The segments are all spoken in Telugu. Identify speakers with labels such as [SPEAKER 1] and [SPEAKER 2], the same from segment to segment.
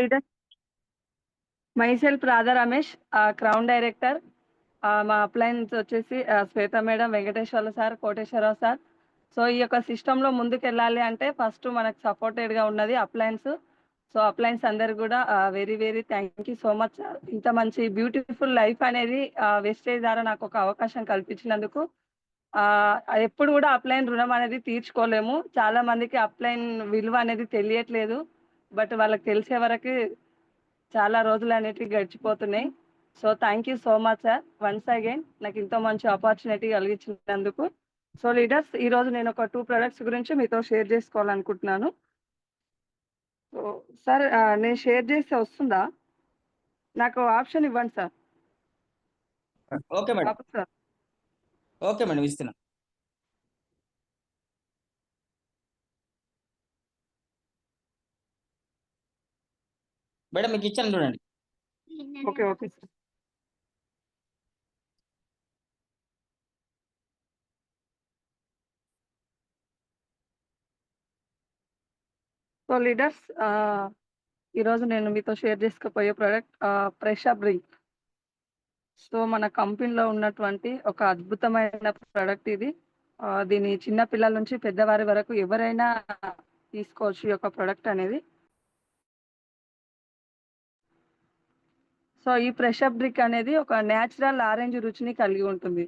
[SPEAKER 1] Leader. Myself Radha Ramesh crown director. మా అప్లయన్స్ వచ్చేసి Shweta madam Venkateswarlu sir Koteswararao sir. So ఈ యొక్క సిస్టంలో ముందుకు వెళ్ళాలి అంటే ఫస్ట్ మనకు సపోర్టెడ్గా ఉన్నది అప్లయన్స్. సో అప్లయన్స్ అందరు కూడా very very thank you so much. Sir ఇంత మంచి బ్యూటిఫుల్ లైఫ్ అనేది వెస్టేజ్ ద్వారా నాకు ఒక అవకాశం కల్పించినందుకు. ఎప్పుడు కూడా అప్లైన్ రుణం అనేది తీర్చుకోలేము. చాలా మందికి అప్లైన్ విలువ అనేది తెలియట్లేదు. బట్ వాళ్ళకి తెలిసే వరకు చాలా రోజులు అనేటివి గడిచిపోతున్నాయి. So thank you so much sir once again నాకు ఇంత మంచి ఆపర్చునిటీ కలిగించినందుకు. సో లీడర్స్ ఈ రోజు నేను ఒక టూ ప్రొడక్ట్స్ గురించి మీతో షేర్ చేసుకోవాలనుకుంటున్నాను. సో సార్ నేను షేర్ చేస్తే వస్తుందా? నాకు ఆప్షన్ ఇవ్వండి sir
[SPEAKER 2] okay madam. Okay madam ఇస్తున్నా. మేడం మీకు ఇచ్చాను చూడండి.
[SPEAKER 1] Okay okay sir. So leaders ఈరోజు నేను మీతో షేర్ చేసుకోపోయే ప్రోడక్ట్ ప్రెషర్ డ్రింక్. సో మన కంపెనీలో ఉన్నటువంటి ఒక అద్భుతమైన ప్రోడక్ట్ ఇది. దీన్ని దీని చిన్న పిల్లల నుంచి పెద్దవారి వరకు ఎవరైనా తీసుకోవచ్చు ఈ యొక్క ప్రోడక్ట్ అనేది. సో ఈ ప్రెషర్ డ్రింక్ అనేది ఒక న్యాచురల్ ఆరెంజ్ రుచిని కలిగి ఉంటుంది.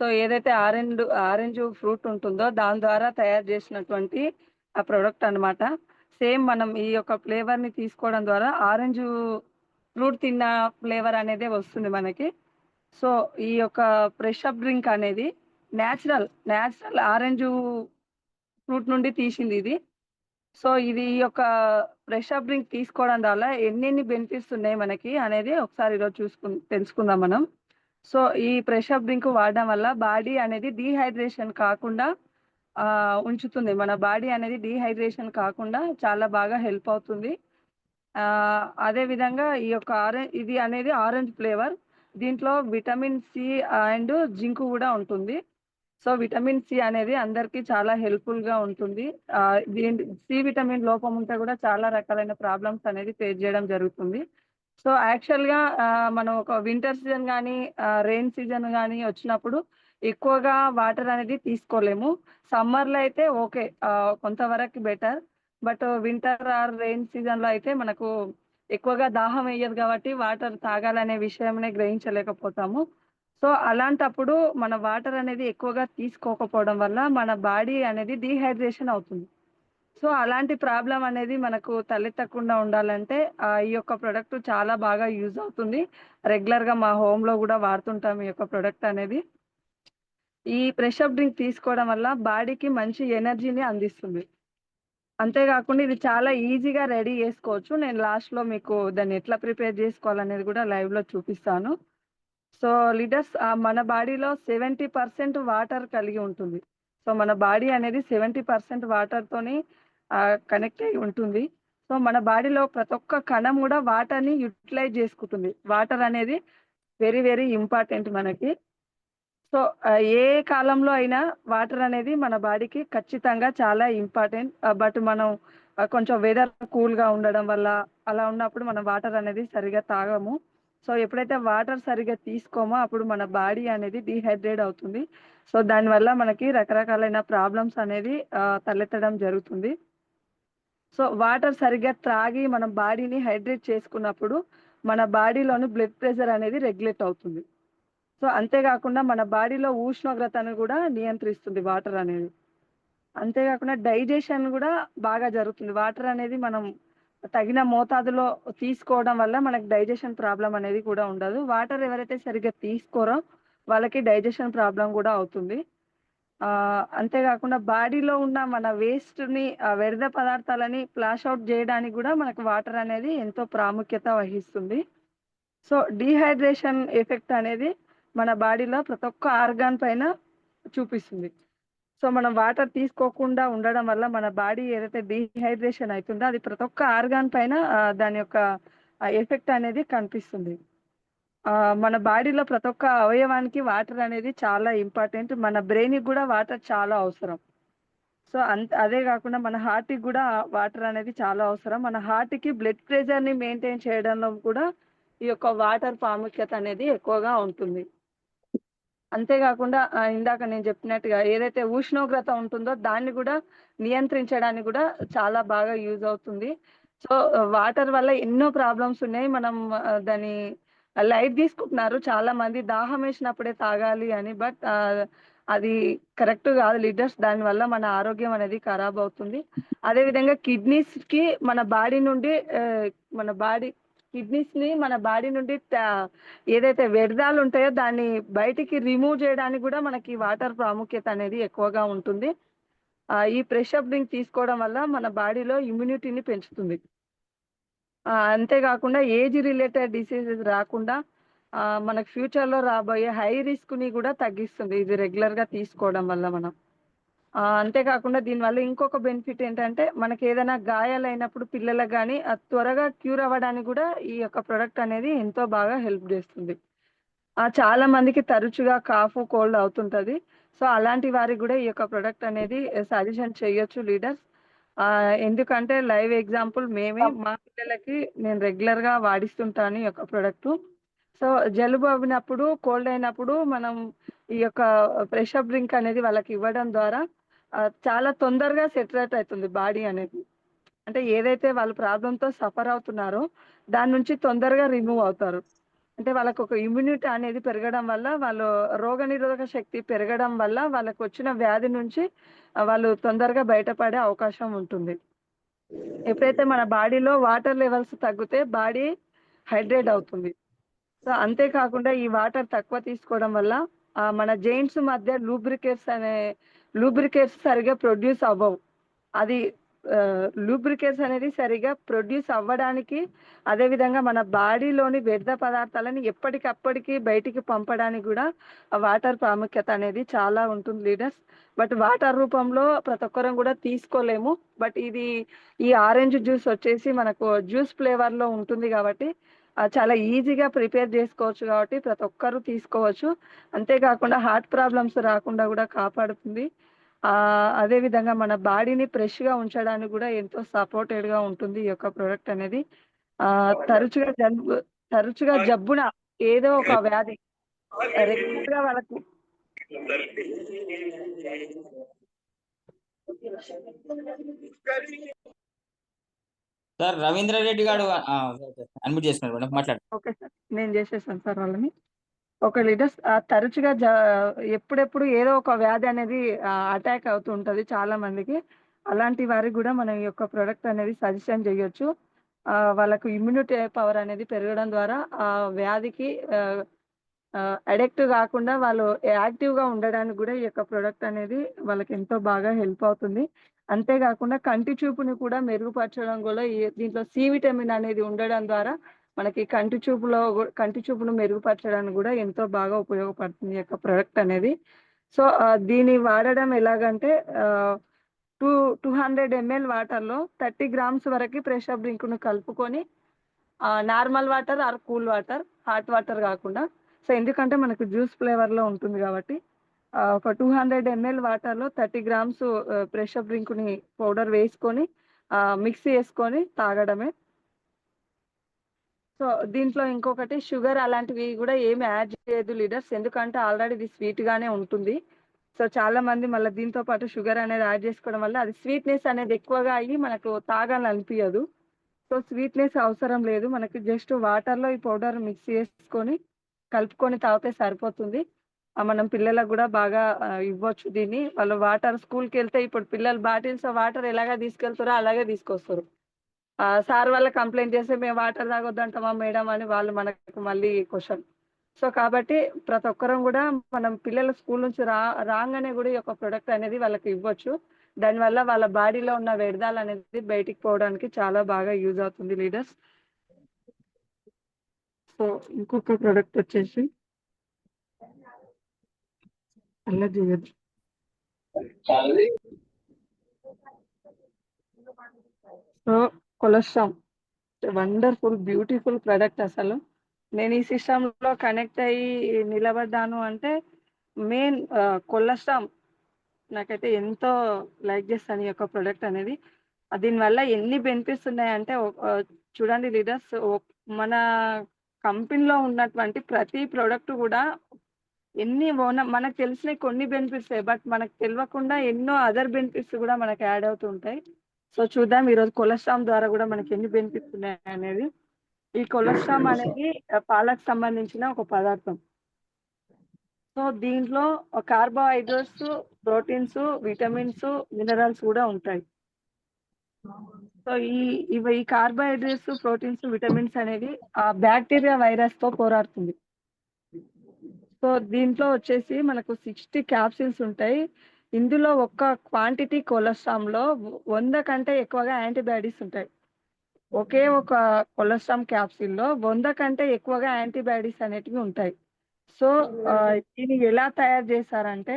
[SPEAKER 1] సో ఏదైతే ఆరెంజ్ ఆరెంజ్ ఫ్రూట్ ఉంటుందో దాని ద్వారా తయారు చేసినటువంటి ఆ ప్రోడక్ట్ అన్నమాట. సేమ్ మనం ఈ యొక్క ఫ్లేవర్ని తీసుకోవడం ద్వారా ఆరెంజ్ ఫ్రూట్ తిన్న ఫ్లేవర్ అనేది వస్తుంది మనకి. సో ఈ యొక్క ప్రెషర్ డ్రింక్ అనేది న్యాచురల్ న్యాచురల్ ఆరెంజ్ ఫ్రూట్ నుండి తీసింది ఇది. సో ఇది ఈ యొక్క ప్రెషర్ డ్రింక్ తీసుకోవడం వల్ల ఎన్నెన్ని బెనిఫిట్స్ ఉన్నాయి మనకి అనేది ఒకసారి ఈరోజు చూసుకు తెలుసుకుందాం మనం. సో ఈ ప్రెషర్ డ్రింక్ వాడడం వల్ల బాడీ అనేది డీహైడ్రేషన్ కాకుండా ఉంచుతుంది. మన బాడీ అనేది డీహైడ్రేషన్ కాకుండా చాలా బాగా హెల్ప్ అవుతుంది. అదే విధంగా ఈ యొక్క ఆరెంజ్ ఇది అనేది ఆరెంజ్ ఫ్లేవర్. దీంట్లో విటమిన్ సి అండ్ జింక్ కూడా ఉంటుంది. సో విటమిన్ సి అనేది అందరికీ చాలా హెల్ప్ఫుల్గా ఉంటుంది దీని సి విటమిన్ లోపం ఉంటే కూడా చాలా రకాలైన ప్రాబ్లమ్స్ అనేది ఫేస్ చేయడం జరుగుతుంది. సో యాక్చువల్గా మనం ఒక వింటర్ సీజన్ కానీ రెయిన్ సీజన్ కానీ వచ్చినప్పుడు ఎక్కువగా వాటర్ అనేది తీసుకోలేము. సమ్మర్లో అయితే ఓకే కొంతవరకు better. But winter or rain సీజన్లో అయితే మనకు ఎక్కువగా దాహం వేయదు కాబట్టి వాటర్ తాగాలనే విషయమే గ్రహించలేకపోతాము. సో అలాంటప్పుడు మన వాటర్ అనేది ఎక్కువగా తీసుకోకపోవడం వల్ల మన బాడీ అనేది డీహైడ్రేషన్ అవుతుంది. సో అలాంటి ప్రాబ్లం అనేది మనకు తలెత్తకుండా ఉండాలంటే ఈ యొక్క ప్రొడక్ట్ చాలా బాగా యూజ్ అవుతుంది. రెగ్యులర్గా మా హోమ్లో కూడా వాడుతుంటాం ఈ యొక్క ప్రొడక్ట్ అనేది. ఈ ప్రెషప్ డ్రింక్ తీసుకోవడం వల్ల బాడీకి మంచి ఎనర్జీని అందిస్తుంది. అంతేకాకుండా ఇది చాలా ఈజీగా రెడీ చేసుకోవచ్చు. నేను లాస్ట్లో మీకు దాన్ని ఎట్లా ప్రిపేర్ చేసుకోవాలనేది కూడా లైవ్లో చూపిస్తాను. సో లీడర్స్ మన బాడీలో సెవెంటీ పర్సెంట్ వాటర్ కలిగి ఉంటుంది. సో మన బాడీ అనేది సెవెంటీ పర్సెంట్ వాటర్ తోని కనెక్ట్ అయి ఉంటుంది. సో మన బాడీలో ప్రతి ఒక్క కణం కూడా వాటర్ని యూటిలైజ్ చేసుకుంటుంది. వాటర్ అనేది వెరీ వెరీ ఇంపార్టెంట్ మనకి. సో ఏ కాలంలో అయినా వాటర్ అనేది మన బాడీకి ఖచ్చితంగా చాలా ఇంపార్టెంట్. బట్ మనం కొంచెం వెదర్ కూల్గా ఉండడం వల్ల అలా ఉన్నప్పుడు మనం వాటర్ అనేది సరిగా తాగము. సో ఎప్పుడైతే వాటర్ సరిగా తీసుకోమో అప్పుడు మన బాడీ అనేది డిహైడ్రేట్ అవుతుంది. సో దానివల్ల మనకి రకరకాలైన ప్రాబ్లమ్స్ అనేది తలెత్తడం జరుగుతుంది. సో వాటర్ సరిగ్గా త్రాగి మన బాడీని హైడ్రేట్ చేసుకున్నప్పుడు మన బాడీలోని బ్లడ్ ప్రెషర్ అనేది రెగ్యులేట్ అవుతుంది. సో అంతేకాకుండా మన బాడీలో ఉష్ణోగ్రతను కూడా నియంత్రిస్తుంది వాటర్ అనేది. అంతేకాకుండా డైజెషన్ కూడా బాగా జరుగుతుంది. వాటర్ అనేది మనం తగిన మోతాదులో తీసుకోవడం వల్ల మనకు డైజెషన్ ప్రాబ్లం అనేది కూడా ఉండదు. వాటర్ ఎవరైతే సరిగ్గా తీసుకోరో వాళ్ళకి డైజెషన్ ప్రాబ్లం కూడా అవుతుంది. అంతేకాకుండా బాడీలో ఉన్న మన వేస్ట్ని వ్యర్థ పదార్థాలని ఫ్లాష్ అవుట్ చేయడానికి కూడా మనకు వాటర్ అనేది ఎంతో ప్రాముఖ్యత వహిస్తుంది. సో డీహైడ్రేషన్ ఎఫెక్ట్ అనేది మన బాడీలో ప్రతి ఒక్క ఆర్గాన్ పైన చూపిస్తుంది. సో మనం వాటర్ తీసుకోకుండా ఉండడం వల్ల మన బాడీ ఏదైతే డీహైడ్రేషన్ అవుతుందో అది ప్రతి ఒక్క ఆర్గాన్ పైన దాని యొక్క ఎఫెక్ట్ అనేది కనిపిస్తుంది మన బాడీలో ప్రతి ఒక్క అవయవానికి వాటర్ అనేది చాలా ఇంపార్టెంట్ మన బ్రెయిన్కి కూడా వాటర్ చాలా అవసరం సో అంత అదే కాకుండా మన హార్ట్‌కి కూడా వాటర్ అనేది చాలా అవసరం. మన హార్ట్‌కి బ్లడ్ ప్రెషర్‌ని మెయింటైన్ చేయడంలో కూడా ఈ యొక్క వాటర్ ప్రాముఖ్యత అనేది ఎక్కువగా ఉంటుంది. అంతేకాకుండా ఇందాక నేను చెప్పినట్టుగా ఏదైతే ఉష్ణోగ్రత ఉంటుందో దాన్ని కూడా నియంత్రించడానికి కూడా చాలా బాగా యూజ్ అవుతుంది. సో, వాటర్ వల్ల ఎన్నో ప్రాబ్లమ్స్ ఉన్నాయి. మనం దాని దాన్ని లైట్ తీసుకుంటున్నారు చాలా మంది. దాహం వేసినప్పుడే తాగాలి అని. బట్ అది కరెక్ట్ కాదు లీడర్స్. దానివల్ల మన ఆరోగ్యం అనేది ఖరాబ్ అవుతుంది. అదే విధంగా కిడ్నీస్‌కి మన బాడీ నుండి మన బాడీ కిడ్నీస్‌ని మన బాడీ నుండి ఏదైతే వ్యర్థాలు ఉంటాయో దాన్ని బయటికి రిమూవ్ చేయడానికి కూడా మనకి వాటర్ ప్రాముఖ్యత అనేది ఎక్కువగా ఉంటుంది. ఈ ప్రెషర్ డ్రింక్ తీసుకోవడం వల్ల మన బాడీలో ఇమ్యూనిటీని పెంచుతుంది. అంతేకాకుండా ఏజ్ రిలేటెడ్ డిసీజెస్ రాకుండా మనకు ఫ్యూచర్‌లో రాబోయే హై రిస్క్‌ని కూడా తగ్గిస్తుంది. ఇది రెగ్యులర్‌గా తీసుకోవడం వల్ల మనం. అంతేకాకుండా అంతే కాకుండా దీనివల్ల ఇంకొక బెనిఫిట్ ఏంటంటే మనకి ఏదైనా గాయాలైనప్పుడు పిల్లలకు కానీ అది త్వరగా క్యూర్ అవ్వడానికి కూడా ఈ యొక్క ప్రొడక్ట్ అనేది ఎంతో బాగా హెల్ప్ చేస్తుంది. ఆ! చాలా మందికి తరచుగా కాఫ్, కోల్డ్ అవుతుంటది. సో, అలాంటి వారికి కూడా ఈ యొక్క ప్రొడక్ట్ అనేది సజెషన్ చేయొచ్చు లీడర్స్. ఎందుకంటే లైవ్ ఎగ్జాంపుల్ మేమే మా పిల్లలకి నేను రెగ్యులర్గా వాడిస్తుంటాను ఈ యొక్క ప్రోడక్ట్ సో, జలుబు అవినప్పుడు, కోల్డ్ అయినప్పుడు మనం ఈ యొక్క ప్రెషర్ డ్రింక్ అనేది వాళ్ళకి ఇవ్వడం ద్వారా చాలా తొందరగా సెటరేట్ అవుతుంది బాడీ అనేది. అంటే ఏదైతే వాళ్ళు ప్రాబ్లంతో సఫర్ అవుతున్నారో దాని నుంచి తొందరగా రిమూవ్ అవుతారు. అంటే వాళ్ళకు ఒక ఇమ్యూనిటీ అనేది పెరగడం వల్ల వాళ్ళు రోగనిరోధక శక్తి పెరగడం వల్ల వాళ్ళకొచ్చిన వ్యాధి నుంచి వాళ్ళు తొందరగా బయటపడే అవకాశం ఉంటుంది. ఎప్పుడైతే మన బాడీలో వాటర్ లెవెల్స్ తగ్గితే బాడీ హైడ్రేట్ అవుతుంది. సో, అంతేకాకుండా ఈ వాటర్ తక్కువ తీసుకోవడం వల్ల మన జెయింట్స్ మధ్య లూబ్రికేట్స్ అనే లూబ్రికేట్స్ సరిగా ప్రొడ్యూస్ అవ్వవు. అది లూబ్రికేట్స్ అనేది సరిగ్గా ప్రొడ్యూస్ అవ్వడానికి అదేవిధంగా మన బాడీలోని వ్యర్థ పదార్థాలను ఎప్పటికప్పటికి బయటికి పంపడానికి కూడా వాటర్ ప్రాముఖ్యత అనేది చాలా ఉంటుంది లీడర్స్. బట్ వాటర్ రూపంలో ప్రతి ఒక్కరం కూడా తీసుకోలేము. బట్ ఇది ఈ ఆరెంజ్ జ్యూస్ వచ్చేసి మనకు జ్యూస్ ఫ్లేవర్‌లో ఉంటుంది కాబట్టి చాలా ఈజీగా ప్రిపేర్ చేసుకోవచ్చు కాబట్టి ప్రతి ఒక్కరు తీసుకోవచ్చు. అంతేకాకుండా హార్ట్ ప్రాబ్లమ్స్ రాకుండా కూడా కాపాడుతుంది. అదే విధంగా మన బాడీని ఫ్రెష్‌గా ఉంచడానికి కూడా ఎంతో సపోర్టెడ్‌గా ఉంటుంది ఈ యొక్క ప్రొడక్ట్ అనేది. తరచుగా జబ్బు తరచుగా జబ్బున ఏదో ఒక వ్యాధి రెగ్యులర్‌గా వాళ్ళకు
[SPEAKER 2] sir Ravindra Reddy garu unmute madam. మాట్లాడు
[SPEAKER 1] ఓకే సార్. నేను చేసేసాను సార్ వాళ్ళని. ఒక లీడర్స్ తరచుగా జ ఎప్పుడెప్పుడు ఏదో ఒక వ్యాధి అనేది అటాక్ అవుతూ ఉంటుంది చాలా మందికి. అలాంటి వారికి కూడా మనం ఈ యొక్క ప్రొడక్ట్ అనేది సజెషన్ చేయొచ్చు. వాళ్ళకు ఇమ్యూనిటీ పవర్ అనేది పెరగడం ద్వారా ఆ వ్యాధికి అడిక్ట్ కాకుండా వాళ్ళు యాక్టివ్‌గా ఉండడానికి కూడా ఈ యొక్క ప్రొడక్ట్ అనేది వాళ్ళకి ఎంతో బాగా హెల్ప్ అవుతుంది. అంతేకాకుండా కంటి చూపుని కూడా మెరుగుపరచడం కూడా దీంట్లో సి విటమిన్ అనేది ఉండడం ద్వారా మనకి కంటి చూపులో కంటి చూపును మెరుగుపరచడానికి కూడా ఎంతో బాగా ఉపయోగపడుతుంది యొక్క ప్రొడక్ట్ అనేది. సో, దీన్ని వాడడం ఎలాగంటే టూ టూ 200 ఎంఎల్ వాటర్‌లో 30 గ్రామ్స్ వరకు ప్రెషర్ డ్రింక్‌ను కలుపుకొని normal water or cool water, hot water కాకుండా సో, ఎందుకంటే మనకు జ్యూస్ ఫ్లేవర్‌లో ఉంటుంది కాబట్టి ఒక టూ హండ్రెడ్ ఎంఎల్ వాటర్‌లో 30 గ్రామ్స్ ప్రెషర్ డ్రింక్‌ని పౌడర్ వేసుకొని మిక్స్ చేసుకొని తాగడమే. సో, దీంట్లో ఇంకొకటి షుగర్ అలాంటివి కూడా ఏమి యాడ్ చేయదు లీడర్స్. ఎందుకంటే ఆల్రెడీ ఇది స్వీట్‌గానే ఉంటుంది. సో, చాలా మంది మళ్ళీ దీంతో పాటు షుగర్ అనేది యాడ్ చేసుకోవడం వల్ల అది స్వీట్‌నెస్ అనేది ఎక్కువగా అయ్యి మనకు తాగాలని అనిపించదు సో, స్వీట్‌నెస్ అవసరం లేదు. మనకి జస్ట్ వాటర్‌లో ఈ పౌడర్ మిక్స్ చేసుకొని కలుపుకొని తాగితే సరిపోతుంది. మనం పిల్లలకు కూడా బాగా ఇవ్వచ్చు దీన్ని. వాళ్ళు వాటర్ స్కూల్‌కెళ్తే ఇప్పుడు పిల్లలు బాటిల్స్ వాటర్ ఎలాగా తీసుకెళ్తారో అలాగే తీసుకొస్తారు. సార్ వాళ్ళ కంప్లైంట్ చేస్తే మేము వాటర్ తాగొద్దంటామా మేడం అని వాళ్ళు మనకు మళ్ళీ క్వశ్చన్ సో, కాబట్టి ప్రతి ఒక్కరం కూడా మనం పిల్లల స్కూల్ నుంచి రా రాగానే కూడా ఈ యొక్క ప్రొడక్ట్ అనేది వాళ్ళకి ఇవ్వచ్చు. దానివల్ల వాళ్ళ బాడీలో ఉన్న వ్యర్థాలు అనేది బయటికి పోవడానికి చాలా బాగా యూజ్ అవుతుంది లీడర్స్. సో, ఇంకొక ప్రొడక్ట్ వచ్చేసి so, cholesterol wonderful beautiful product అసలు. నేను ఈ సిస్టమ్లో కనెక్ట్ అయ్యి నిలబడ్డాను అంటే మెయిన్ ఆహ్, నాకైతే ఎంతో లైక్ చేస్తాను ఈ యొక్క ప్రొడక్ట్ అనేది. దీనివల్ల ఎన్ని బెనిఫిట్స్ ఉన్నాయంటే చూడండి లీడర్స్ మన కంపెనీలో ఉన్నటువంటి ప్రతి ప్రోడక్ట్ కూడా ఎన్ని ఓన మనకు తెలిసిన కొన్ని బెనిఫిట్స్ బట్ మనకు తెలియకుండా ఎన్నో అదర్ బెనిఫిట్స్ కూడా మనకి యాడ్ అవుతుంటాయి సో చూద్దాం ఈరోజు కొలెస్ట్రామ్ ద్వారా కూడా మనకి ఎన్ని బెనిఫిట్స్ ఉన్నాయి అనేది. ఈ కొలెస్ట్రామ్ అనేది పాలకు సంబంధించిన ఒక పదార్థం. సో దీంట్లో కార్బోహైడ్రేట్స్ ప్రోటీన్స్ విటమిన్స్ మినరల్స్ కూడా ఉంటాయి. సో ఈ ఇవి ఈ కార్బోహైడ్రేట్స్ ప్రోటీన్స్ విటమిన్స్ అనేవి ఆ బ్యాక్టీరియా వైరస్తో పోరాడుతుంది. సో దీంట్లో వచ్చేసి మనకు సిక్స్టీ క్యాప్సిల్స్ ఉంటాయి. ఇందులో ఒక్క క్వాంటిటీ కొలెస్ట్రామ్లో వంద కంటే ఎక్కువగా యాంటీబయాటిక్స్ ఉంటాయి. ఒకే ఒక కొలెస్ట్రామ్ క్యాప్సిల్లో వంద కంటే ఎక్కువగా యాంటీబయాటిక్స్ అనేటివి ఉంటాయి. సో దీన్ని ఎలా తయారు చేశారంటే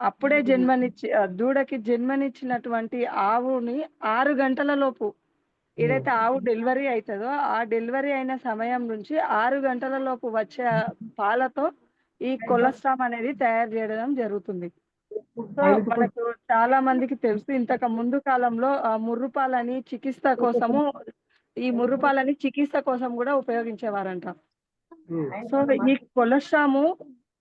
[SPEAKER 1] అప్పుడే జన్మనిచ్చి దూడకి జన్మనిచ్చినటువంటి ఆవుని ఆరు గంటల లోపు ఏదైతే ఆవు డెలివరీ అవుతుందో ఆ డెలివరీ అయిన సమయం నుంచి ఆరు గంటల లోపు వచ్చే పాలతో ఈ కొలెస్ట్రామ్ అనేది తయారు చేయడం జరుగుతుంది. సో మనకు చాలా మందికి తెలుసు ఇంతకు ముందు కాలంలో ఆ ముర్రుపాలని చికిత్స కోసము ఈ ముర్రుపాలని చికిత్స కోసం కూడా ఉపయోగించేవారంట. సో ఈ కొలెస్ట్రాము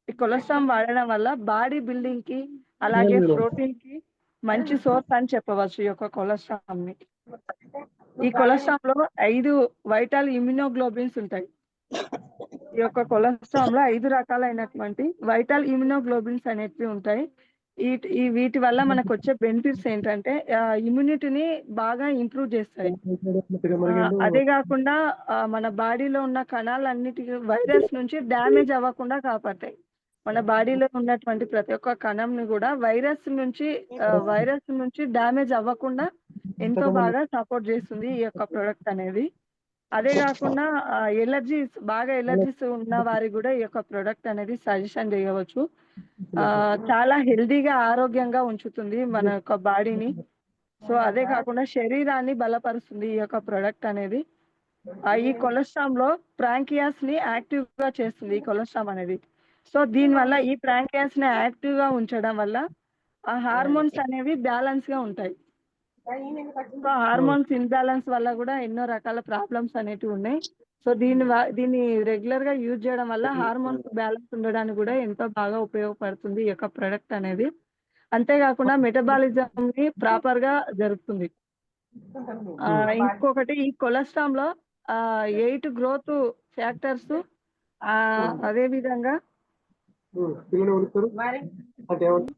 [SPEAKER 1] ఈ కొలెస్ట్రామ్ వాడడం వల్ల బాడీ బిల్డింగ్కి అలాగే ప్రోటీన్కి మంచి సోర్స్ అని చెప్పవచ్చు ఈ యొక్క కొలెస్ట్రామ్ని ఈ కొలెస్ట్రామ్లో ఐదు వైటల్ ఇమ్యునోగ్లోబిన్స్ ఉంటాయి. ఈ యొక్క కొలెస్ట్రామ్లో ఐదు రకాలైనటువంటి వైటల్ ఇమ్యునోగ్లోబిన్స్ అనేటివి ఉంటాయి. ఈ ఈ వీటి వల్ల మనకు వచ్చే బెనిఫిట్స్ ఏంటంటే ఇమ్యూనిటీని బాగా ఇంప్రూవ్ చేస్తాయి. అదే కాకుండా మన బాడీలో ఉన్న కణాలన్నిటి వైరస్ నుంచి డ్యామేజ్ అవ్వకుండా కాపాడతాయి. మన బాడీలో ఉన్నటువంటి ప్రతి ఒక్క కణంని కూడా వైరస్ నుంచి వైరస్ నుంచి డ్యామేజ్ అవ్వకుండా ఎంతో బాగా సపోర్ట్ చేస్తుంది ఈ యొక్క ప్రొడక్ట్ అనేది. అదే కాకుండా ఎలర్జీస్ బాగా ఎలర్జీస్ ఉన్న వారికి కూడా ఈ యొక్క ప్రొడక్ట్ అనేది సజెషన్ చేయవచ్చు. చాలా హెల్దీగా ఆరోగ్యంగా ఉంచుతుంది మన యొక్క బాడీని. సో అదే కాకుండా శరీరాన్ని బలపరుస్తుంది ఈ యొక్క ప్రొడక్ట్ అనేది. ఈ కొలెస్ట్రామ్లో ప్రాంకియాస్ని యాక్టివ్గా చేస్తుంది ఈ కొలెస్ట్రామ్ అనేది. సో దీని వల్ల ఈ ప్రాంకియాస్ని యాక్టివ్గా ఉంచడం వల్ల ఆ హార్మోన్స్ అనేవి బ్యాలెన్స్గా ఉంటాయి. సో హార్మోన్స్ ఇన్బ్యాలెన్స్ వల్ల కూడా ఎన్నో రకాల ప్రాబ్లమ్స్ అనేటివి ఉన్నాయి. సో దీని దీన్ని రెగ్యులర్గా యూజ్ చేయడం వల్ల హార్మోన్స్ బ్యాలెన్స్ ఉండడానికి కూడా ఎంతో బాగా ఉపయోగపడుతుంది ఈ యొక్క ప్రొడక్ట్ అనేది. అంతేకాకుండా మెటబాలిజం ని ప్రాపర్గా జరుగుతుంది ఆ, ఇంకొకటి ఈ కొలెస్ట్రామ్లో ఎయిట్ గ్రోత్ ఫ్యాక్టర్స్ అదే విధంగా
[SPEAKER 3] పిల్లలు కొలుస్తారు అంటే ఏమంటారు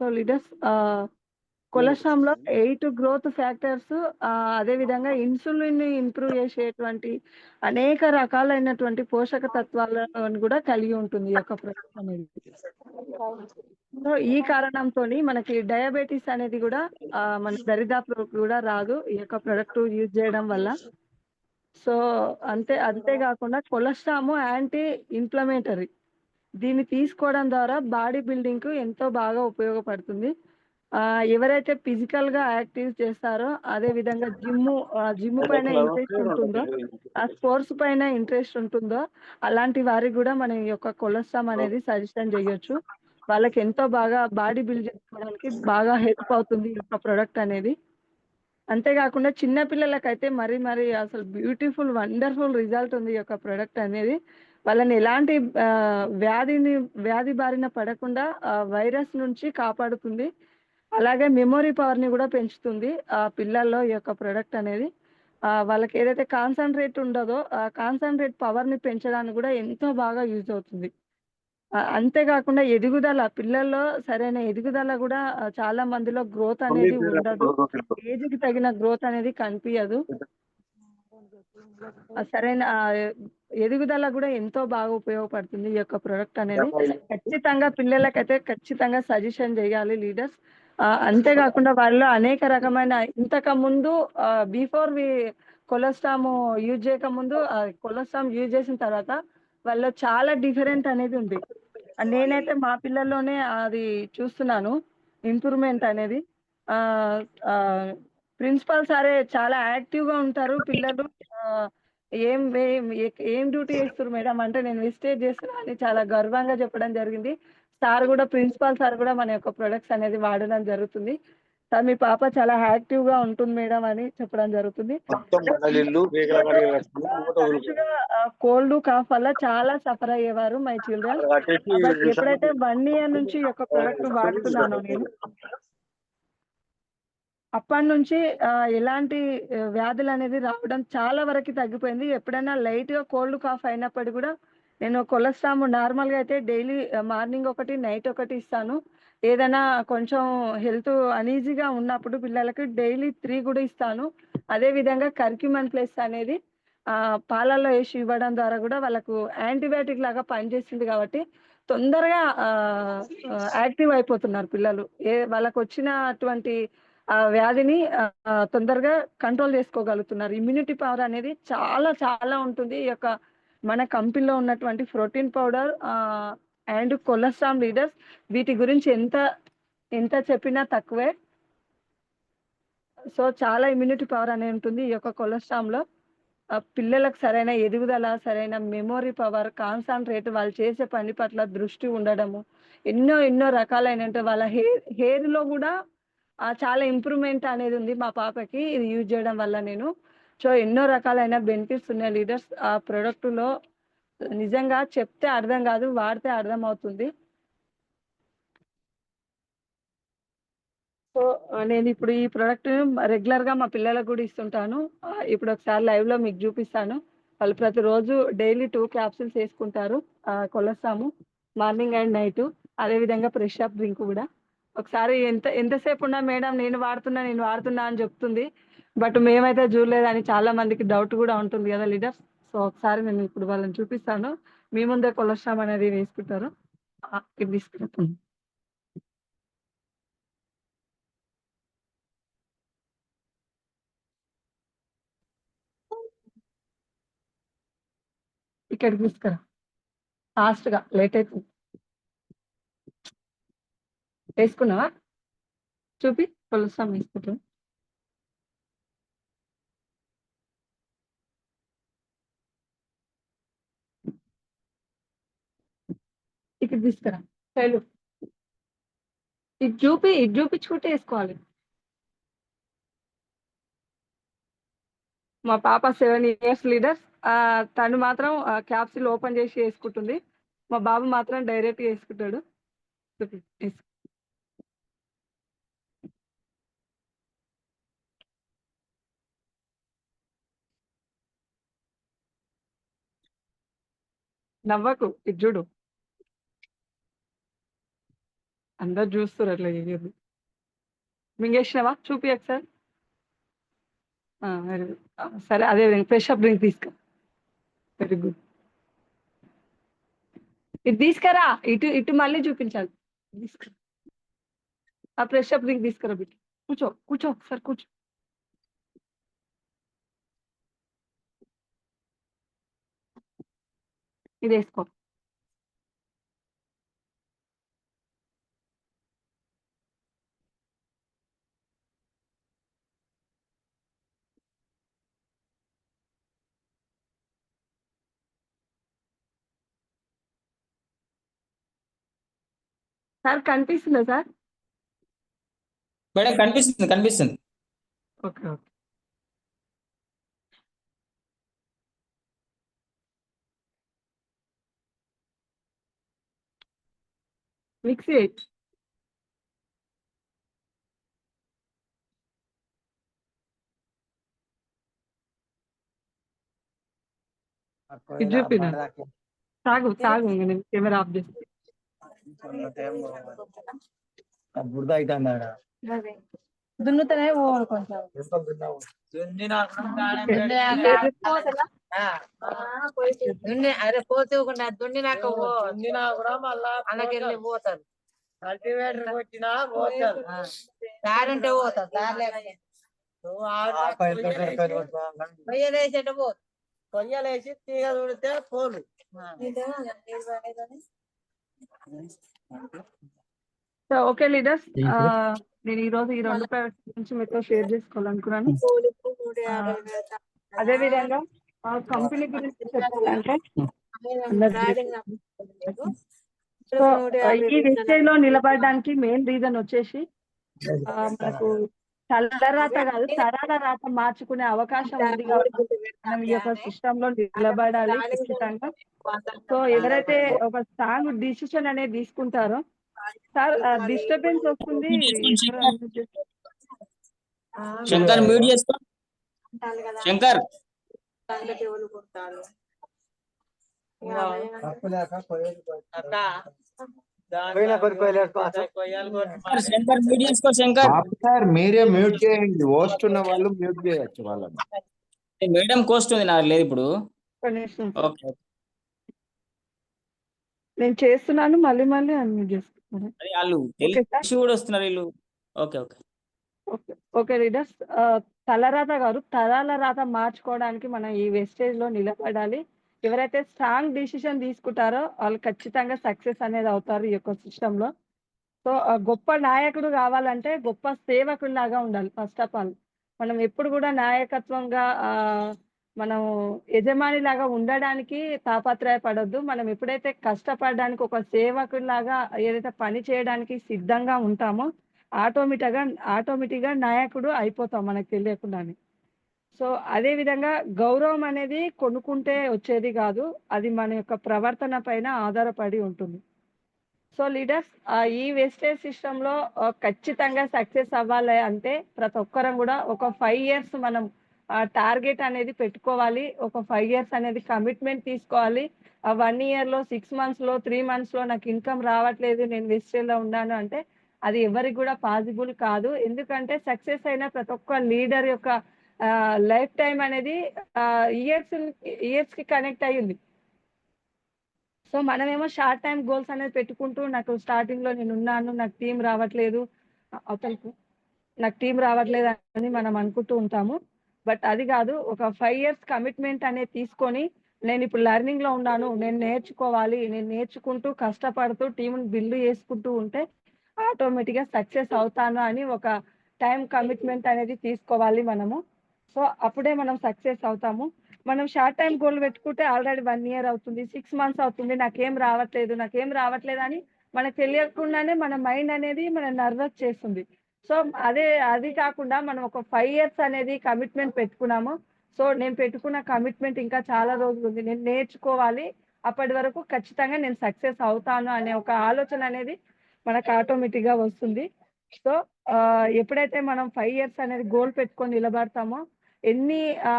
[SPEAKER 1] సో లీడర్స్ కొలెస్ట్రామ్లో ఎయిట్ గ్రోత్ ఫ్యాక్టర్స్ అదే విధంగా ఇన్సులిన్ని ఇంప్రూవ్ చేసేటువంటి అనేక రకాలైనటువంటి పోషక తత్వాలను కూడా కలిగి ఉంటుంది ఈ యొక్క ప్రొడక్ట్ అనేది. సో ఈ కారణంతో మనకి డయాబెటీస్ అనేది కూడా మన దరిదాపు కూడా రాదు ఈ యొక్క ప్రొడక్ట్ యూజ్ చేయడం వల్ల. సో అంతే అంతేకాకుండా కొలెస్ట్రామ్ యాంటీ ఇన్ఫ్లమేటరీ దీన్ని తీసుకోవడం ద్వారా బాడీ బిల్డింగ్కు ఎంతో బాగా ఉపయోగపడుతుంది. ఆ ఎవరైతే ఫిజికల్గా యాక్టివ్ చేస్తారో అదే విధంగా జిమ్ జిమ్ పైన ఇంట్రెస్ట్ ఉంటుందో? ఆ స్పోర్ట్స్ పైన ఇంట్రెస్ట్ ఉంటుందో? అలాంటి వారికి కూడా మనం ఈ యొక్క కొలెస్ట్రామ్ అనేది సజెషన్ చేయొచ్చు. వాళ్ళకి ఎంతో బాగా బాడీ బిల్డ్ చేసుకోవడానికి బాగా హెల్ప్ అవుతుంది ఈ యొక్క ప్రొడక్ట్ అనేది. అంతేకాకుండా చిన్న పిల్లలకైతే మరి మరి అసలు బ్యూటిఫుల్ వండర్ఫుల్ రిజల్ట్ ఉంది ఈ యొక్క ప్రొడక్ట్ అనేది. వాళ్ళని ఎలాంటి వ్యాధిని వ్యాధి బారిన పడకుండా వైరస్ నుంచి కాపాడుతుంది. అలాగే మెమొరీ పవర్ని కూడా పెంచుతుంది ఆ పిల్లల్లో ఈ యొక్క ప్రొడక్ట్ అనేది. వాళ్ళకి ఏదైతే కాన్సన్ట్రేట్ ఉండదో ఆ కాన్సన్ట్రేట్ పవర్ని పెంచడానికి కూడా ఎంతో బాగా యూజ్ అవుతుంది. అంతేకాకుండా ఎదుగుదల పిల్లల్లో సరైన ఎదుగుదల కూడా చాలా మందిలో గ్రోత్ అనేది ఉండదు. ఏజ్కి తగిన గ్రోత్ అనేది కనిపించదు సరైన ఎదుగుదల కూడా ఎంతో బాగా ఉపయోగపడుతుంది ఈ యొక్క ప్రొడక్ట్ అనేది. ఖచ్చితంగా పిల్లలకైతే ఖచ్చితంగా సజెషన్ చేయాలి లీడర్స్ అంతేకాకుండా వాళ్ళలో అనేక రకమైన ఇంతకు ముందు బిఫోర్ వి కొలెస్ట్రామ్ యూజ్ చేయక ముందు కొలెస్ట్రామ్ యూజ్ చేసిన తర్వాత వాళ్ళలో చాలా డిఫరెంట్ అనేది ఉంది. నేనైతే మా పిల్లల్లోనే అది చూస్తున్నాను ఇంప్రూవ్మెంట్ అనేది. ప్రిన్సిపల్ సారే చాలా యాక్టివ్గా ఉంటారు పిల్లలు. ఏం ఏం డ్యూటీ చేస్తారు మేడం అంటే నేను విజిటేట్ చేస్తున్నా అని చాలా గర్వంగా చెప్పడం జరిగింది సార్ కూడా ప్రిన్సిపాల్ సార్ కూడా మన యొక్క ప్రొడక్ట్స్ అనేది వాడడం జరుగుతుంది సార్ మీ పాప చాలా యాక్టివ్గా ఉంటుంది మేడం అని చెప్పడం జరుగుతుంది కోల్డ్ కాఫ్ వల్ల చాలా సఫర్ అయ్యేవారు మై చిల్డ్రన్ ఎప్పుడైతే వన్ ఇయర్ నుంచి ఈ యొక్క ప్రొడక్ట్ వాడుతున్నానో నేను అప్పటి నుంచి ఎలాంటి వ్యాధులు అనేది రావడం చాలా వరకు తగ్గిపోయింది. ఎప్పుడైనా లైట్గా కోల్డ్ కాఫ్ అయినప్పటికీ కూడా నేను కొలెస్ట్రామ్ నార్మల్గా అయితే డైలీ మార్నింగ్ ఒకటి నైట్ ఒకటి ఇస్తాను. ఏదైనా కొంచెం హెల్త్ అనీజీగా ఉన్నప్పుడు పిల్లలకి డైలీ త్రీ కూడా ఇస్తాను. అదే విధంగా కర్క్యూమన్ ప్లస్ అనేది ఆ పాలల్లో వేసి ఇవ్వడం ద్వారా కూడా వాళ్ళకు యాంటీబయాటిక్ లాగా పనిచేస్తుంది కాబట్టి తొందరగా యాక్టివ్ అయిపోతున్నారు పిల్లలు. ఏ వాళ్ళకు వచ్చినటువంటి ఆ వ్యాధిని తొందరగా కంట్రోల్ చేసుకోగలుగుతున్నారు. ఇమ్యూనిటీ పవర్ అనేది చాలా చాలా ఉంటుంది. ఈ యొక్క మన కంపెనీలో ఉన్నటువంటి protein powder and cholesterol leaders వీటి గురించి ఎంత ఎంత చెప్పినా తక్కువే. సో చాలా ఇమ్యూనిటీ పవర్ అనేది ఉంటుంది ఈ యొక్క కొలెస్ట్రామ్లో పిల్లలకు సరైన ఎదుగుదల సరైన మెమొరీ పవర్ కాన్సన్ట్రేట్ వాళ్ళు చేసే పని పట్ల దృష్టి ఉండడము ఎన్నో ఎన్నో రకాలైన వాళ్ళ హెయిర్ హెయిర్లో కూడా చాలా ఇంప్రూవ్మెంట్ అనేది ఉంది మా పాపకి. ఇది యూజ్ చేయడం వల్ల నేను. సో ఎన్నో రకాలైన బెనిఫిట్స్ ఉన్నాయి. లీడర్స్ ఆ product లో నిజంగా చెప్తే అర్థం కాదు వాడితే అర్థం అవుతుంది సో నేను ఇప్పుడు ఈ ప్రోడక్ట్ రెగ్యులర్గా మా పిల్లలకు కూడా ఇస్తుంటాను. ఇప్పుడు ఒకసారి లైవ్లో మీకు చూపిస్తాను. వాళ్ళు ప్రతిరోజు డైలీ టూ క్యాప్సిల్స్ వేసుకుంటారు. కొలస్తాము. Morning and night. అదే విధంగా ఫ్రెష్ అప్ డ్రింక్ కూడా. ఒకసారి ఎంత ఎంతసేపు ఉన్నా మేడం నేను వాడుతున్నా నేను వాడుతున్నా అని చెప్తుంది. బట్ మేమైతే చూడలేదని చాలా మందికి డౌట్ కూడా ఉంటుంది కదా లీడర్స్ సో ఒకసారి నేను ఇప్పుడు వాళ్ళని చూపిస్తాను. మీ ముందే కొలెస్ట్రామ్ అనేది వేసుకుంటారు. ఆ, ఇది తీసుకుంటాను ఇక్కడికి తీసుకురా. ఫాస్ట్గా లేట్ అవుతుంది వేసుకున్నావా? చూపి కొలుస్తాం వేసుకుంటాం ఇక్కడ తీసుకురా. శైలు ఇది చూపి ఇది చూపించుకుంటే వేసుకోవాలి. మా పాప సెవెన్ ఇయర్స్ లీడర్స్ తను మాత్రం క్యాప్సిల్ ఓపెన్ చేసి వేసుకుంటుంది. మా బాబు మాత్రం డైరెక్ట్ వేసుకుంటాడు. చూపి, వేసుకో. నవ్వకు ఇది చూడు. అందరు చూస్తారు అట్లా చేయదు మింగేసినావా? చూపి ఒకసారి. వెరీ గుడ్ సరే అదే ఫ్రెష్ అప్ డ్రింక్ తీసుకో. Very good. ఇది తీసుకురా. ఇటు ఇటు మళ్ళీ చూపించాలి. తీసుకురా. ఆ ఫ్రెష్ అప్ డ్రింక్ తీసుకురా బిడ్డ. కూర్చో కూర్చో ఒకసారి కూర్చో. ఇది వేసుకో సార్ కనిపిస్తుందా సార్?
[SPEAKER 2] మేడం కనిపిస్తుంది కనిపిస్తుంది.
[SPEAKER 1] Okay okay. మిక్సీ ఎయిట్ ఇది చూపినా తాగు తాగు ఇంక నేను కెమెరా ఆఫ్ చేసి
[SPEAKER 3] బురద అవుతుంది ఆడ
[SPEAKER 1] దున్నుతనే పోవాలి కొంచెం
[SPEAKER 4] దున్ని అరే పోతే ఒక దున్నినాక పో అలాగెళ్ళి పోతారు.
[SPEAKER 5] కల్టివేటర్ కొట్టినా పోతారు.
[SPEAKER 4] దారుంటే పోతారు దారి లేకపోతే పొయ్యలేసేట పో.
[SPEAKER 5] కొయ్యలేసి తీగ చుడితే పోలు
[SPEAKER 1] సో ఓకే లీడర్స్. నేను ఈ రోజు ఈ రెండు గురించి మీతో షేర్ చేసుకోవాలనుకున్నాను. అదే విధంగా ఆ కంపెనీ గురించి చెప్పాలంటే సో ఈ వెస్టేజ్లో నిలబడడానికి మెయిన్ రీజన్ వచ్చేసి ఆ, మనకు తలరాత కాదు తరాల రాత మార్చుకునే అవకాశం ఉంది కాబట్టి మనం ఈ యొక్క సిస్టమ్లో నిలబడాలి ఖచ్చితంగా. సో ఎవరైతే ఒక స్ట్రాంగ్ డిసిషన్ అనేది తీసుకుంటారో సార్ డిస్టర్బెన్స్ వస్తుంది.
[SPEAKER 2] శంకర్ మ్యూట్ చేసుకో శంకర్.
[SPEAKER 6] మీరే మ్యూట్ చేయండి. హోస్ట్ ఉన్న వాళ్ళు మ్యూట్ చేయొచ్చు వాళ్ళని.
[SPEAKER 2] మేడం కోస్ట్ ఉంది నాకు లేదు ఇప్పుడు.
[SPEAKER 1] నేను చేస్తున్నాను మళ్ళీ మళ్ళీ అన్మ్యూట్ చేసుకుంటున్నాను
[SPEAKER 2] అది వాళ్ళు కూడా వస్తున్నారు వీళ్ళు. Okay okay.
[SPEAKER 1] Okay okay leaders తలరాత గారు తరాల రాత మార్చుకోవడానికి మనం ఈ వెస్టేజ్లో నిలబడాలి. ఎవరైతే స్ట్రాంగ్ డిసిషన్ తీసుకుంటారో వాళ్ళు ఖచ్చితంగా సక్సెస్ అనేది అవుతారు ఈ యొక్క సిస్టమ్లో సో గొప్ప నాయకుడు కావాలంటే గొప్ప సేవకుల్లాగా ఉండాలి ఫస్ట్ ఆఫ్ ఆల్ మనం ఎప్పుడు కూడా నాయకత్వంగా ఆ, మనం యజమాని లాగా ఉండడానికి తాపత్రయపడొద్దు. మనం ఎప్పుడైతే కష్టపడడానికి ఒక సేవకుల్లాగా ఏదైతే పని చేయడానికి సిద్ధంగా ఉంటామో ఆటోమేటిక్గా ఆటోమేటిక్గా నాయకుడు అయిపోతాం మనకు తెలియకుండానే. సో అదే విధంగా గౌరవం అనేది కొనుక్కుంటే వచ్చేది కాదు అది మన యొక్క ప్రవర్తన పైన ఆధారపడి ఉంటుంది. సో లీడర్స్ ఈ వేస్టేజ్ సిస్టంలో ఖచ్చితంగా సక్సెస్ అవ్వాలి అంటే ప్రతి ఒక్కరం కూడా ఒక ఫైవ్ ఇయర్స్ మనం టార్గెట్ అనేది పెట్టుకోవాలి. ఒక ఫైవ్ ఇయర్స్ అనేది కమిట్మెంట్ తీసుకోవాలి. ఆ వన్ ఇయర్లో సిక్స్ మంత్స్లో త్రీ మంత్స్లో నాకు ఇన్కమ్ రావట్లేదు నేను వెస్టేజ్లో ఉన్నాను అంటే అది ఎవరికి కూడా పాసిబుల్ కాదు. ఎందుకంటే సక్సెస్ అయిన ప్రతి ఒక్క లీడర్ యొక్క లైఫ్ టైం అనేది ఇయర్స్ ఇయర్స్కి కనెక్ట్ అయ్యింది సో మనమేమో షార్ట్ టైం గోల్స్ అనేది పెట్టుకుంటూ నాకు స్టార్టింగ్లో నేను ఉన్నాను నాకు టీం రావట్లేదు అ- అవతలకు నాకు టీం రావట్లేదు అని మనం అనుకుంటూ ఉంటాము. బట్ అది కాదు ఒక ఫైవ్ ఇయర్స్ కమిట్మెంట్ అనేది తీసుకొని నేను ఇప్పుడు లెర్నింగ్లో ఉన్నాను నేను నేర్చుకోవాలి నేను నేర్చుకుంటూ కష్టపడుతూ టీంని బిల్డ్ చేసుకుంటూ ఉంటే ఆటోమేటిక్గా సక్సెస్ అవుతాను అని ఒక టైం కమిట్మెంట్ అనేది తీసుకోవాలి మనము. సో అప్పుడే మనం సక్సెస్ అవుతాము. మనం షార్ట్ టైం గోల్ పెట్టుకుంటే ఆల్రెడీ వన్ ఇయర్ అవుతుంది సిక్స్ మంత్స్ అవుతుంది నాకేం రావట్లేదు నాకేం రావట్లేదు అని మనకు తెలియకుండానే మన మైండ్ అనేది మన నర్వస్ చేస్తుంది. సో అదే అది కాకుండా మనం ఒక ఫైవ్ ఇయర్స్ అనేది కమిట్మెంట్ పెట్టుకున్నాము. సో నేను పెట్టుకున్న కమిట్మెంట్ ఇంకా చాలా రోజులు ఉంది. నేను నేర్చుకోవాలి. అప్పటి వరకు ఖచ్చితంగా నేను సక్సెస్ అవుతాను అనే ఒక ఆలోచన అనేది మనకు ఆటోమేటిక్గా వస్తుంది. సో ఎప్పుడైతే మనం ఫైవ్ ఇయర్స్ అనేది గోల్ పెట్టుకొని నిలబడతామో ఎన్ని ఆ,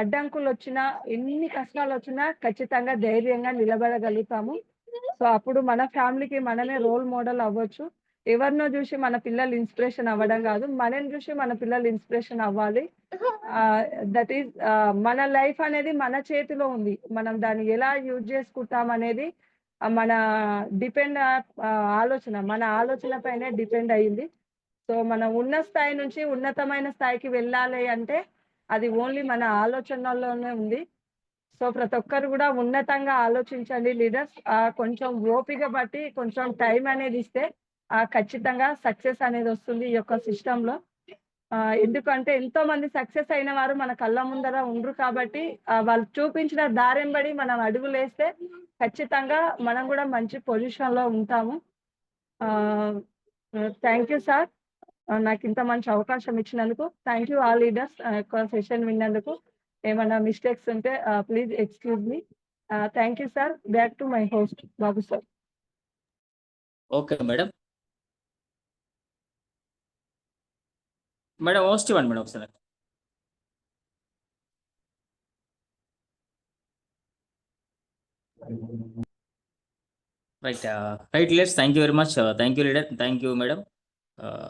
[SPEAKER 1] అడ్డంకులు వచ్చినా ఎన్ని కష్టాలు వచ్చినా ఖచ్చితంగా ధైర్యంగా నిలబడగలుగుతాము. సో అప్పుడు మన ఫ్యామిలీకి మనమే రోల్ మోడల్ అవ్వచ్చు. ఎవరినో చూసి మన పిల్లలు ఇన్స్పిరేషన్ అవ్వడం కాదు మనని చూసి మన పిల్లలు ఇన్స్పిరేషన్ అవ్వాలి. దట్ ఈస్ మన లైఫ్ అనేది మన చేతిలో ఉంది. మనం దాన్ని ఎలా యూజ్ చేసుకుంటాం అనేది మన డిపెండ్ ఆలోచన మన ఆలోచన పైనే డిపెండ్ అయ్యింది. సో మనం ఉన్న స్థాయి నుంచి ఉన్నతమైన స్థాయికి వెళ్ళాలి అంటే అది ఓన్లీ మన ఆలోచనల్లోనే ఉంది. సో ప్రతి ఒక్కరు కూడా ఉన్నతంగా ఆలోచించండి లీడర్స్. కొంచెం ఓపిక బట్టి కొంచెం టైం అనేది ఇస్తే ఖచ్చితంగా సక్సెస్ అనేది వస్తుంది ఈ యొక్క సిస్టమ్లో ఎందుకంటే ఎంతో మంది సక్సెస్ అయిన వారు మన కళ్ళ ముందర ఉండరు కాబట్టి వాళ్ళు చూపించిన దారెంబడి మనం అడుగులేస్తే ఖచ్చితంగా మనం కూడా మంచి పొజిషన్లో ఉంటాము. థ్యాంక్ యూ సార్ నాకు ఇంత మంచి అవకాశం ఇచ్చినందుకు thank you all leaders session విన్నందుకు. ఏమైనా మిస్టేక్స్ ఉంటే please excuse me thank you sir back to my host Babu sir
[SPEAKER 2] okay madam madam host ఇవ్వండి మేడం ఒకసారి. Right right leaders thank you very much thank you leader thank you madam